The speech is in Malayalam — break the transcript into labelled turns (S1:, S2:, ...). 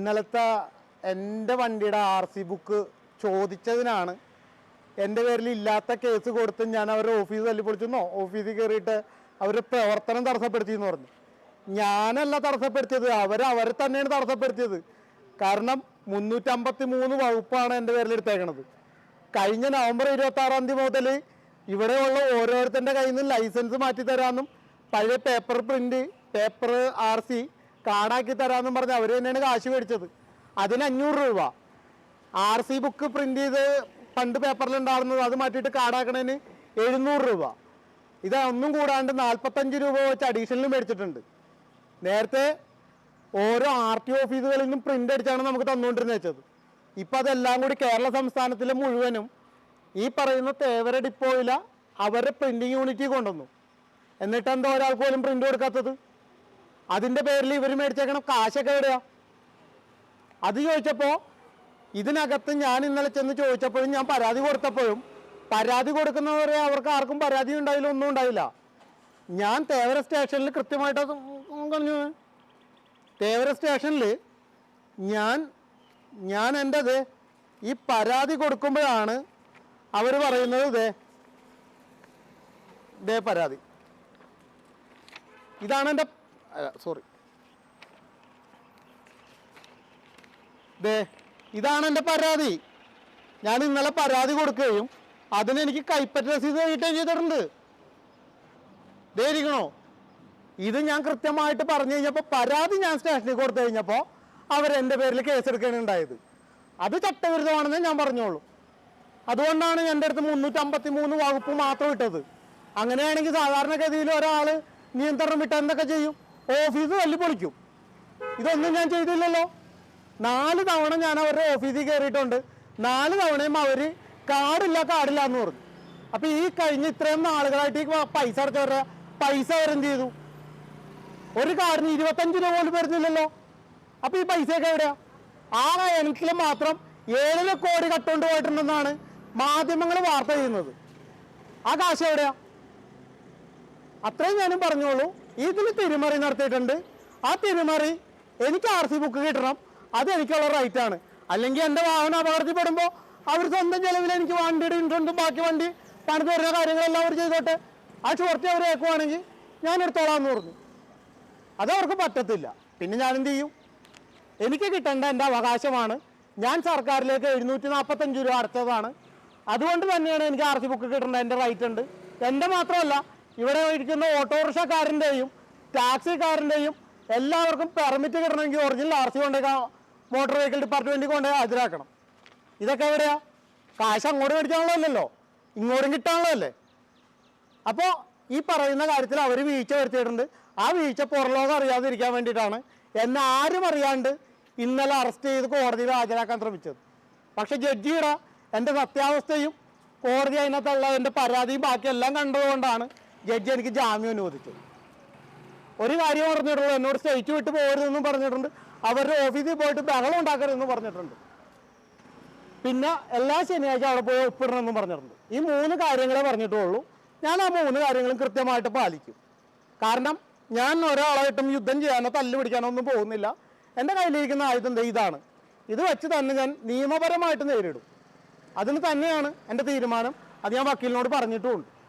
S1: ഇന്നലത്തെ എന്റെ വണ്ടിയുടെ ആർ സി ബുക്ക് ചോദിച്ചതിനാണ്. എന്റെ പേരിൽ ഇല്ലാത്ത കേസ് കൊടുത്ത് ഞാൻ അവരുടെ ഓഫീസ് തല്ലിപ്പൊളിച്ചെന്നോ? ഓഫീസിൽ കയറിയിട്ട് അവരുടെ പ്രവർത്തനം തടസ്സപ്പെടുത്തി എന്ന് പറഞ്ഞു. ഞാനല്ല തടസ്സപ്പെടുത്തിയത്. അവർ അവരെ തന്നെയാണ് തടസ്സപ്പെടുത്തിയത്. കാരണം മുന്നൂറ്റമ്പത്തി മൂന്ന് വകുപ്പാണ് എന്റെ പേരിൽ എടുത്തേക്കണത്. കഴിഞ്ഞ നവംബർ ഇരുപത്തി ആറാം തീയതി മുതൽ ഇവിടെയുള്ള ഓരോരുത്തരുടെ കയ്യിൽ നിന്ന് ലൈസൻസ് മാറ്റി തരാമെന്നും പഴയ paper print paper R C കാർഡാക്കി തരാമെന്നും പറഞ്ഞ് അവർ തന്നെയാണ് കാശ് മേടിച്ചത്. അതിന് അഞ്ഞൂറ് രൂപ. ആർ സി ബുക്ക് പ്രിന്റ് ചെയ്ത് പണ്ട് പേപ്പറിൽ ഉണ്ടാകുന്നത് അത് മാറ്റിയിട്ട് കാർഡാക്കണതിന് എഴുന്നൂറ് രൂപ. ഇതൊന്നും കൂടാണ്ട് നാൽപ്പത്തഞ്ച് രൂപ വെച്ച് അഡീഷണൽ മേടിച്ചിട്ടുണ്ട്. നേരത്തെ ഓരോ ആർ ടി ഓഫീസുകളിൽ നിന്നും പ്രിന്റ് അടിച്ചാണ് നമുക്ക് തന്നുകൊണ്ടിരുന്നത് വെച്ചത്. ഇപ്പം അതെല്ലാം കൂടി കേരള സംസ്ഥാനത്തിലെ മുഴുവനും ഈ പറയുന്ന തേവര ഡിപ്പോയില അവരുടെ പ്രിന്റിംഗ് യൂണിറ്റിൽ കൊണ്ടുവന്നു. എന്നിട്ട് എന്താ ഒരാൾക്ക് പോലും പ്രിന്റ് കൊടുക്കാത്തത്? അതിന്റെ പേരിൽ ഇവർ മേടിച്ചേക്കണം കാശൊക്കെ എവിടെയാ? അത് ചോദിച്ചപ്പോൾ ഇതിനകത്ത് ഞാൻ ഇന്നലെ ചെന്ന് ചോദിച്ചപ്പോഴും ഞാൻ പരാതി കൊടുത്തപ്പോഴും പരാതി കൊടുക്കുന്നവരെ അവർക്ക് ആർക്കും പരാതി ഉണ്ടായില്ല ഒന്നും ഉണ്ടായില്ല. ഞാൻ തേവര സ്റ്റേഷനിൽ കൃത്യമായിട്ട് പറഞ്ഞു. തേവര സ്റ്റേഷനിൽ ഞാൻ ഞാൻ എന്റെ ദേ ഈ പരാതി കൊടുക്കുമ്പോഴാണ് അവർ പറയുന്നത് ഇതേ ഇതേ പരാതി. ഇതാണ് എന്റെ സോറി ദേ ഇതാണ് എന്റെ പരാതി. ഞാൻ ഇന്നലെ പരാതി കൊടുക്കുകയും അതിനെനിക്ക് കൈപ്പറ്റ രസീത് കിട്ടുകയും ചെയ്തിട്ടുണ്ട്. ദേ ഇരിക്കണോ? ഇത് ഞാൻ കൃത്യമായിട്ട് പറഞ്ഞു കഴിഞ്ഞപ്പോൾ പരാതി ഞാൻ സ്റ്റേഷനിൽ കൊടുത്തു കഴിഞ്ഞപ്പോൾ അവരെന്റെ പേരിൽ കേസെടുക്കുകയാണ് ഉണ്ടായത്. അത് ചട്ടവിരുദ്ധമാണെന്ന് ഞാൻ പറഞ്ഞോളൂ. അതുകൊണ്ടാണ് എന്റെ അടുത്ത് മുന്നൂറ്റമ്പത്തി മൂന്ന് വകുപ്പ് മാത്രം ഇട്ടത്. അങ്ങനെയാണെങ്കിൽ സാധാരണഗതിയിൽ ഒരാൾ നിയന്ത്രണം വിട്ട് എന്തൊക്കെ ചെയ്യും? ഓഫീസ് തല്ലി പൊളിക്കും ഇതൊന്നും ഞാൻ ചെയ്തില്ലല്ലോ. നാല് തവണ ഞാൻ അവരുടെ ഓഫീസിൽ കയറിയിട്ടുണ്ട് നാല് തവണയും അവർ കാർഡില്ല കാർഡില്ല എന്ന് പറഞ്ഞു. അപ്പൊ ഈ കഴിഞ്ഞ ഇത്രയും നാളുകളായിട്ട് ഈ പൈസ അടച്ചവരുടെ പൈസ അവരെന്ത് ചെയ്തു? ഒരു കാർഡിന് ഇരുപത്തഞ്ച് രൂപ പോലും വരുന്നില്ലല്ലോ. അപ്പൊ ഈ പൈസയൊക്കെ എവിടെയാ? ആ എനിക്ക് മാത്രം ഏഴര കോടി കട്ടുകൊണ്ട് പോയിട്ടുണ്ടെന്നാണ് മാധ്യമങ്ങൾ വാർത്ത ചെയ്യുന്നത്. ആ കാശ് എവിടെയാ? അത്രയും ഞാനും പറഞ്ഞോളൂ. ഇതിൽ തിരുമറി നടത്തിയിട്ടുണ്ട്. ആ തിരുമറി എനിക്ക് ആർ സി ബുക്ക് കിട്ടണം. അത് എനിക്കുള്ള റൈറ്റ് ആണ്. അല്ലെങ്കിൽ എന്റെ വാഹനം അപകടത്തിൽപ്പെടുമ്പോൾ അവർ സ്വന്തം ചെലവിൽ എനിക്ക് വണ്ടിയുടെ ഇൻഷുറൻസും ബാക്കി വണ്ടി പണിത് വരുന്ന കാര്യങ്ങളെല്ലാം അവർ ചെയ്തോട്ടെ. ആ ചുവർത്തി അവർ കേൾക്കുവാണെങ്കിൽ ഞാൻ എടുത്തോളാം എന്ന് പറഞ്ഞു. അതവർക്ക് പറ്റത്തില്ല. പിന്നെ ഞാൻ എന്ത് ചെയ്യും? എനിക്ക് കിട്ടേണ്ട എന്റെ അവകാശമാണ്. ഞാൻ സർക്കാരിലേക്ക് എഴുന്നൂറ്റി നാൽപ്പത്തഞ്ച് രൂപ അടച്ചതാണ് അതുകൊണ്ട് തന്നെയാണ് എനിക്ക് ആർ സി ബുക്ക് കിട്ടേണ്ട എന്റെ റൈറ്റ് ഉണ്ട്. എന്റെ മാത്രമല്ല ഇവിടെ ഇരിക്കുന്ന ഓട്ടോറിക്ഷക്കാരന്റെയും ടാക്സിക്കാരന്റെയും എല്ലാവർക്കും പെർമിറ്റ് കിട്ടണമെങ്കിൽ ഒറിജിനൽ ആർ സി കൊണ്ടേ മോട്ടോർ വെഹിക്കിൾ ഡിപ്പാർട്ട്മെന്റിൽ കൊണ്ടേ ഹാജരാക്കണം. ഇതൊക്കെ എവിടെയാ? കാശ് അങ്ങോട്ട് മേടിക്കാനുള്ളതല്ലോ ഇങ്ങോട്ടും കിട്ടാനുള്ളതല്ലേ അപ്പോൾ ഈ പറയുന്ന കാര്യത്തിൽ അവർ വീഴ്ച വരുത്തിയിട്ടുണ്ട്. ആ വീഴ്ച പുറലോകം അറിയാതിരിക്കാൻ വേണ്ടിയിട്ടാണ് എന്നെ ആരും അറിയാണ്ട് ഇന്നലെ അറസ്റ്റ് ചെയ്ത് കോടതിയിൽ ഹാജരാക്കാൻ ശ്രമിച്ചത്. പക്ഷെ ജഡ്ജിയുടെ എന്റെ സത്യാവസ്ഥയും കോടതി അതിനകത്തുള്ള എന്റെ പരാതിയും ബാക്കിയെല്ലാം കണ്ടതുകൊണ്ടാണ് ജഡ്ജി എനിക്ക് ജാമ്യം അനുവദിച്ചു. ഒരു കാര്യം പറഞ്ഞിട്ടുള്ളൂ എന്നോട് സ്റ്റേറ്റ് വിട്ട് പോകരുതെന്നും പറഞ്ഞിട്ടുണ്ട്. അവരുടെ ഓഫീസിൽ പോയിട്ട് ബഹളം ഉണ്ടാക്കരുതെന്നും പറഞ്ഞിട്ടുണ്ട്. പിന്നെ എല്ലാ ശനിയാഴ്ച അവിടെ പോയി ഒപ്പിടണമെന്നും പറഞ്ഞിട്ടുണ്ട്. ഈ മൂന്ന് കാര്യങ്ങളെ പറഞ്ഞിട്ടുള്ളൂ. ഞാൻ ആ മൂന്ന് കാര്യങ്ങളും കൃത്യമായിട്ട് പാലിക്കും. കാരണം ഞാൻ ഒരാളായിട്ടും യുദ്ധം ചെയ്യാനോ തല്ല് പിടിക്കാനോ ഒന്നും പോകുന്നില്ല. എന്റെ കയ്യിലിരിക്കുന്ന ആയുധം ഇതാണ്. ഇത് വെച്ച് തന്നെ ഞാൻ നിയമപരമായിട്ട് നേരിടും. അതിന് തന്നെയാണ് എന്റെ തീരുമാനം. അത് ഞാൻ വക്കീലിനോട് പറഞ്ഞിട്ടുമുണ്ട്.